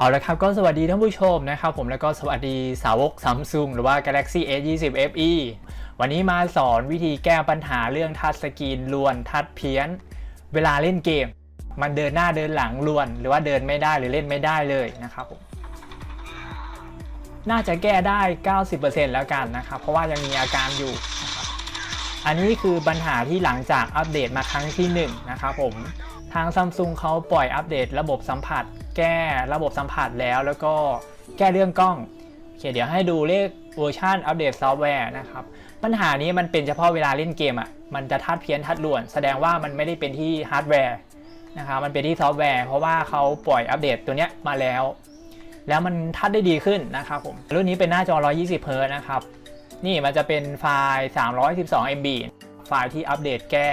เอาละครับก็สวัสดีท่านผู้ชมนะครับผมแล้วก็สวัสดีสาวก Samsung หรือว่า Galaxy S 2 0 FE วันนี้มาสอนวิธีแก้ปัญหาเรื่องทัชสกรีนลวนทัชเพี้ยน เวลาเล่นเกม มันเดินหน้าเดินหลังลวน หรือว่าเดินไม่ได้หรือเล่นไม่ได้เลยนะครับผมน่าจะแก้ได้ 90%แล้วกันนะครับเพราะว่ายังมีอาการอยู่นะครับอันนี้คือปัญหาที่หลังจากอัปเดตมาครั้งที่1นะครับผมทางซัมซุงเขาปล่อยอัปเดตระบบสัมผัส แก้ระบบสัมผัสแล้ว แล้วก็แก้เรื่องกล้องโอเคเดี๋ยวให้ดูเลขเวอร์ชันอัปเดตซอฟต์แวร์นะครับ ปัญหานี้มันเป็นเฉพาะเวลาเล่นเกมอะมันจะทัดเพี้ยนทัดด่วน แสดงว่ามันไม่ได้เป็นที่ฮาร์ดแวร์นะครับมันเป็นที่ซอฟต์แวร์เพราะว่าเขาปล่อยอัปเดตตัวเนี้ยมาแล้ว แล้วมันทัดได้ดีขึ้นนะครับผมรุ่นนี้เป็นหน้าจอ 120เฮิร์ตนะครับนี่มันจะเป็นไฟล์ 312 MB ไฟล์ที่อัปเดตแก้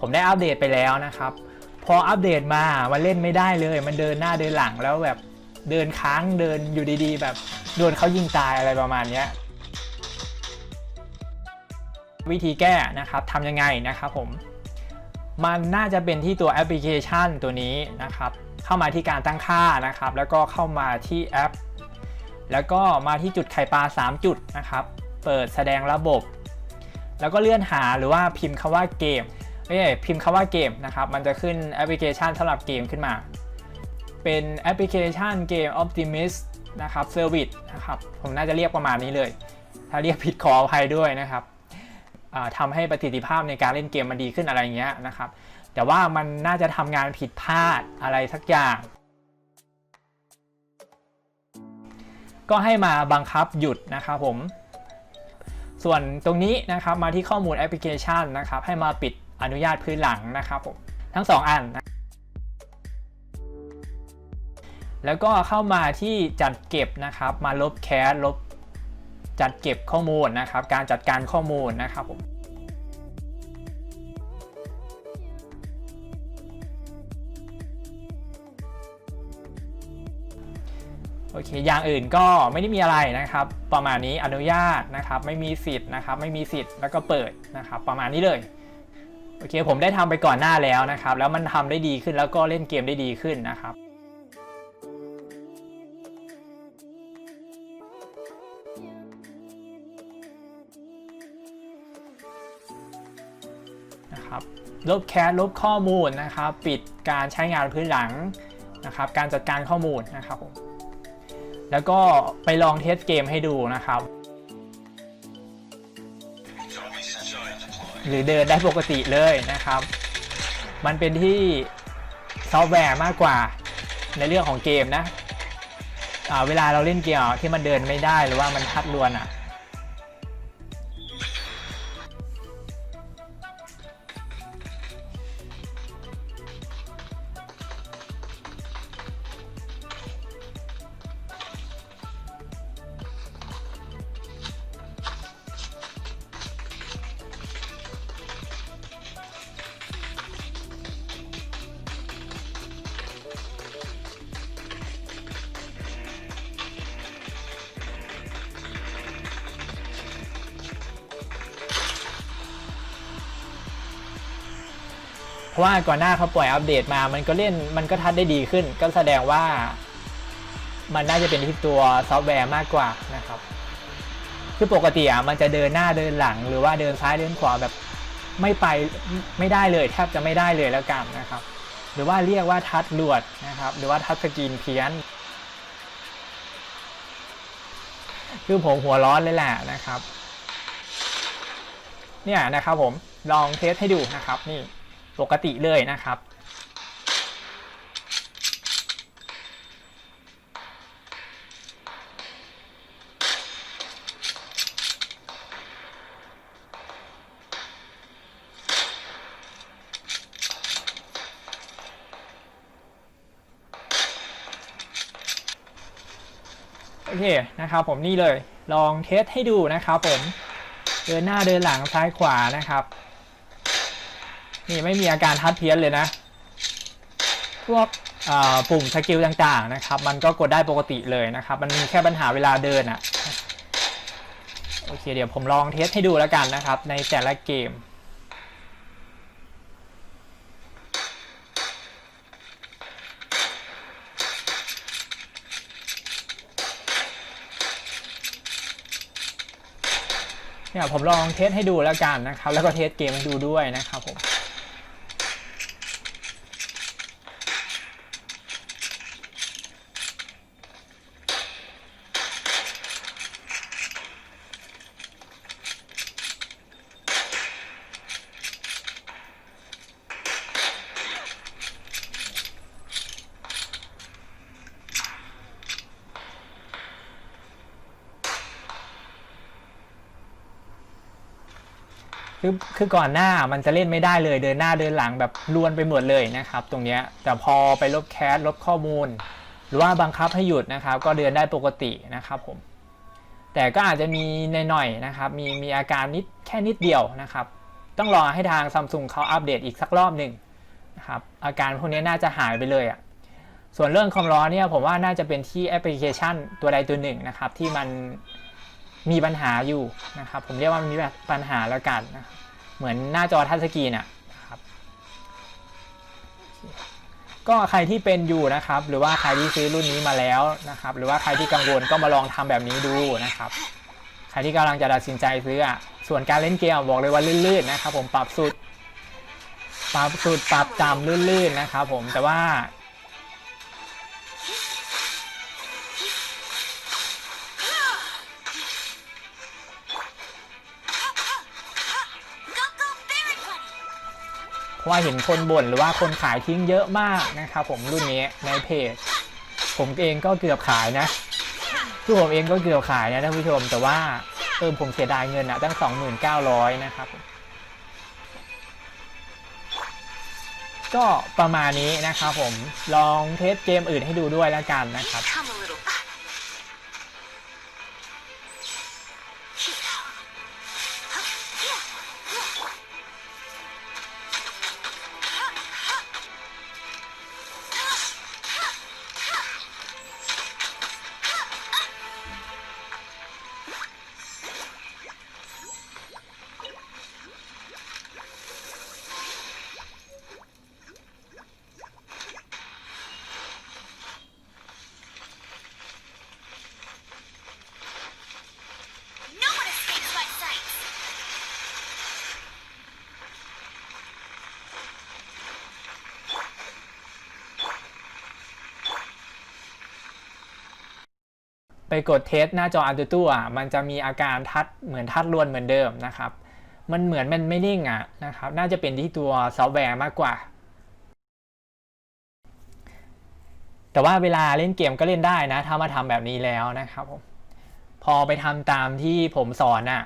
ผมได้อัปเดตไปแล้วนะครับ พออัปเดตมามันเล่นไม่ได้เลย มันเดินหน้าเดินหลังแล้วแบบเดินค้างเดินอยู่ดีๆ แบบโดนเขายิงตายอะไรประมาณเนี้ยวิธีแก้นะครับทำยังไงนะครับผมมันน่าจะเป็นที่ตัวแอปพลิเคชันตัวนี้นะครับ เข้ามาที่การตั้งค่านะครับ แล้วก็เข้ามาที่แอป แล้วก็มาที่จุดไข่ปลา 3 จุดนะครับ เปิดแสดงระบบ แล้วก็เลื่อนหาหรือว่าพิมพ์คำว่าเกม ไม่ใช่พิมพ์คำว่าเกมนะครับ มันจะขึ้นแอปพลิเคชันสำหรับเกมขึ้นมา เป็นแอปพลิเคชันเกม Optimist นะครับ Service นะครับ ผมน่าจะเรียกประมาณนี้เลย ถ้าเรียกผิดขออภัยด้วยนะครับอ่าทำให้ประสิทธิภาพในการเล่นเกมมันดีขึ้นอะไรเงี้ยนะครับ แต่ว่ามันน่าจะทำงานผิดพลาดอะไรสักอย่าง ก็ให้มาบังคับหยุดนะครับผม ส่วนตรงนี้นะครับมาที่ข้อมูลแอปพลิเคชันนะครับ ให้มาปิด อนุญาตพื้นหลังนะครับผมทั้ง 2 อันนะแล้วก็เข้ามาที่จัดเก็บนะครับ มาลบแคสลบจัดเก็บข้อมูลนะครับ การจัดการข้อมูลนะครับผมโอเค อย่างอื่นก็ไม่ได้มีอะไรนะครับ ประมาณนี้อนุญาตนะครับ ไม่มีสิทธิ์นะครับ ไม่มีสิทธิ์แล้วก็เปิดนะครับ ประมาณนี้เลย โอเคผมได้ทำไปก่อนหน้าแล้วนะครับ แล้วมันทำได้ดีขึ้นแล้วก็เล่นเกมได้ดีขึ้นนะครับนะครับลบแคสลบข้อมูลนะครับ ปิดการใช้งานพื้นหลังนะครับ การจัดการข้อมูลนะครับผมแล้วก็ไปลองเทสเกมให้ดูนะครับ หรือเดินได้ปกติเลยนะครับ มันเป็นที่ซอฟต์แวร์มากกว่าในเรื่องของเกมนะเวลาเราเล่นเกมที่มันเดินไม่ได้หรือว่ามันทัดลวนอะเพราะ ว่าก่อนหน้าเขาปล่อยอัปเดตมา มันก็เล่นมันก็ทัดได้ดีขึ้น ก็แสดงว่า มันน่าจะเป็นที่ตัวซอฟต์แวร์มากกว่านะครับ คือปกติอะมันจะเดินหน้าเดินหลัง หรือว่าเดินซ้ายเดินขวาแบบไม่ไปไม่ได้เลยแทบจะไม่ได้เลยแล้วกันนะครับ หรือว่าเรียกว่าทัดลวดนะครับ หรือว่าทัดสกรีนเพี้ยน คือผมหัวร้อนเลยแหละนะครับ เนี่ยนะครับผมลองเทสให้ดูนะครับนี่ ปกติเลยนะครับ โอเคนะครับผมนี่เลยลองเทสให้ดูนะครับผม เดินหน้าเดินหลังซ้ายขวานะครับ นี่ไม่มีอาการทัดเพี้ยนเลยนะ พวกปุ่มสกิลต่างๆนะครับ มันก็กดได้ปกติเลยนะครับ มันมีแค่ปัญหาเวลาเดินอะโอเคเดี๋ยวผมลองเทสให้ดูแล้วกันนะครับ ในแต่ละเกมเนี่ยผมลองเทสให้ดูแล้วกันนะครับ แล้วก็เทสเกมดูด้วยนะครับผม คือคือก่อนหน้ามันจะเล่นไม่ได้เลย เดินหน้าเดินหลังแบบลวนไปหมดเลยนะครับ ตรงเนี้ยแต่พอไปลบแคสลบข้อมูล หรือว่าบังคับให้หยุดนะครับ ก็เดินได้ปกตินะครับผม แต่ก็อาจจะมีในหน่อยๆนะครับ มีมีอาการนิดแค่นิดเดียวนะครับ ต้องรอให้ทางซัมซุงเขาอัปเดตอีกสักรอบหนึ่งนะครับอาการพวกนี้น่าจะหายไปเลยอะ่ะส่วนเรื่องความร้อนเนี่ยผมว่าน่าจะเป็นที่แอปพลิเคชันตัวใดตัวหนึ่งนะครับ ที่มัน มีปัญหาอยู่นะครับผมเรียกว่ามันมีปัญหาแล้วกันนะเหมือนหน้าจอทัชสกรีนอะครับก็ใครที่เป็นอยู่นะครับ หรือว่าใครที่ซื้อรุ่นนี้มาแล้วนะครับ หรือว่าใครที่กังวลก็มาลองทำแบบนี้ดูนะครับ ใครที่กำลังจะตัดสินใจซื้ออะส่วนการเล่นเกมบอกเลยว่าลื่นๆนะครับ ผมปรับสุดปรับสุดปรับจำลื่นๆนะครับ ผมแต่ว่า เพราะว่าเห็นคนบ่นหรือว่าคนขายทิ้งเยอะมากนะครับผมรุ่นนี้ในเพจ ผมเองก็เกือบขายนะคือผมเองก็เกือบขายนะท่านผู้ชม แต่ว่าเออผมเสียดายเงินอะตั้ง 2,900 นะครับ ก็ประมาณนี้นะครับผมลองเทสเกมอื่นให้ดูด้วยแล้วกันนะครับ ไปกดเทสหน้าจอ Antutu อะมันจะมีอาการทัดเหมือนทัดรวนเหมือนเดิมนะครับ มันเหมือนมันไม่นิ่งอะนะครับ น่าจะเป็นที่ตัวซอฟต์แวร์มากกว่า แต่ว่าเวลาเล่นเกมก็เล่นได้นะ ถ้ามาทำแบบนี้แล้วนะครับผมพอไปทำตามที่ผมสอนอะ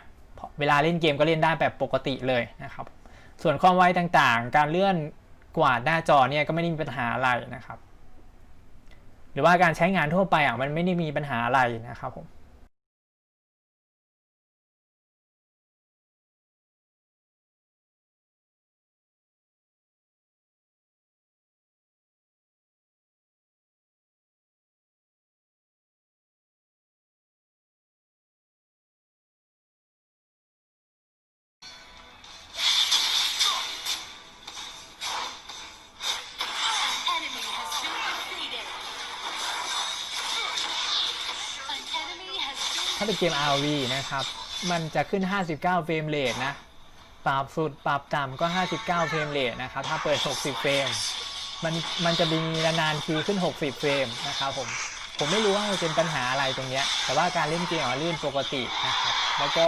เวลาเล่นเกมก็เล่นได้แบบปกติเลยนะครับ ส่วนความไวต่างๆ การเลื่อนกวาดหน้าจอเนี่ยก็ไม่ได้มีปัญหาอะไรนะครับ หรือว่าการใช้งานทั่วไปอะมันไม่ได้มีปัญหาอะไรนะครับผมาเป็นเกม RV นะครับ มันจะขึ้น 59 เฟรมเรทนะ ปรับสุดปรับต่ำก็ 59 เฟรมเรทนะครับ ถ้าเปิด 60 เฟรม มันมันจะมีนานๆทีขึ้น 60 เฟรมนะครับผม ผมไม่รู้ว่ามันเป็นปัญหาอะไรตรงเนี้ย แต่ว่าการเล่นเกมอะลื่นปกตินะครับ แล้วก็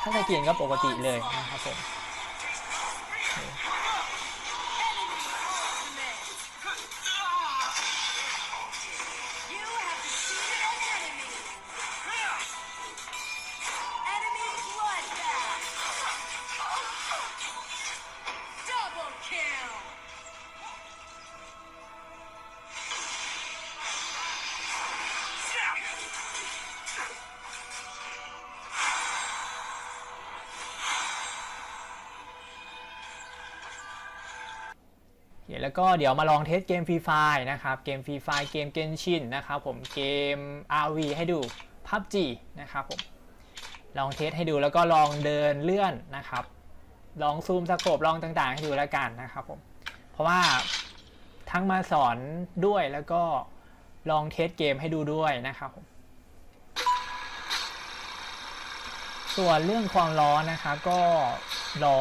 ถ้าสกรีนก็ปกติเลยนะครับผม แล้วก็เดี๋ยวมาลองเทสเกมฟรีไฟนะครับเกมฟรีไฟเกมเกนชินนะครับผมเกม RV ให้ดู PUBG นะครับผมลองเทสให้ดูแล้วก็ลองเดินเลื่อนนะครับ ลองซูมสโคปลองต่างๆ ให้ดูแล้วกันนะครับผมเพราะว่าทั้งมาสอนด้วยแล้วก็ลองเทสเกมให้ดูด้วยนะครับผม ส่วนเรื่องความร้อนนะครับก็รอ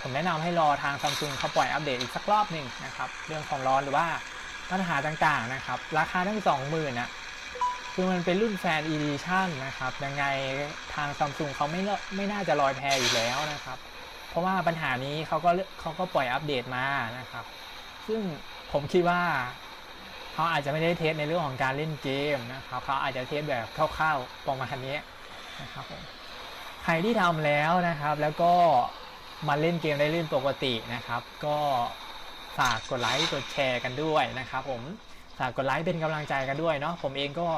ผมแนะนำให้รอทางซัมซุงเขาปล่อยอัปเดตอีกสักรอบหนึ่งนะครับเรื่องความร้อนหรือว่าปัญหาต่างๆนะครับ ราคาทั้ง 20,000นะคือมันเป็นรุ่นแฟนอีดิชั่นนะครับ ยังไงทางซัมซุงเขาไม่เลไม่น่าจะลอยแพอยู่แล้วนะครับ เพราะว่าปัญหานี้เขาก็เขาก็ปล่อยอัปเดตมานะครับ ซึ่งผมคิดว่าเขาอาจจะไม่ได้เทสในเรื่องของการเล่นเกมนะครับเขาอาจจะเทสแบบคร่าวๆประมาณนี้นะครับผม ใครที่ทำแล้วนะครับ แล้วก็มาเล่นเกมได้เล่นปกตินะครับ ก็ฝากกดไลค์กดแชร์กันด้วยนะครับ ผมฝากกดไลค์เป็นกำลังใจกันด้วยเนาะผมเองก็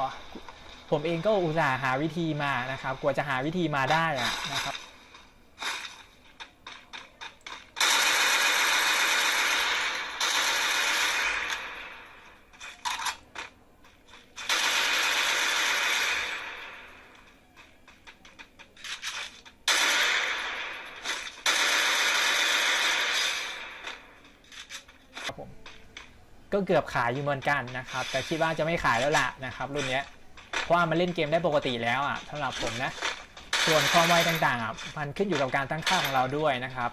ผมเองก็อุตส่าห์หาวิธีมานะครับ กว่าจะหาวิธีมาได้อะนะครับผม ก็เกือบขายอยู่เหมือนกันนะครับ แต่คิดว่าจะไม่ขายแล้วล่ะนะครับรุ่นนี้เพราะว่ามันเล่นเกมได้ปกติแล้วอะสำหรับผมนะ ส่วนความไวต่างๆอะมันขึ้นอยู่กับการตั้งค่าของเราด้วยนะครับ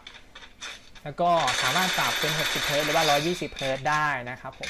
แล้วก็สามารถปรับเป็น 60เฮิร์ตหรือว่า 120เฮิร์ตได้นะครับผม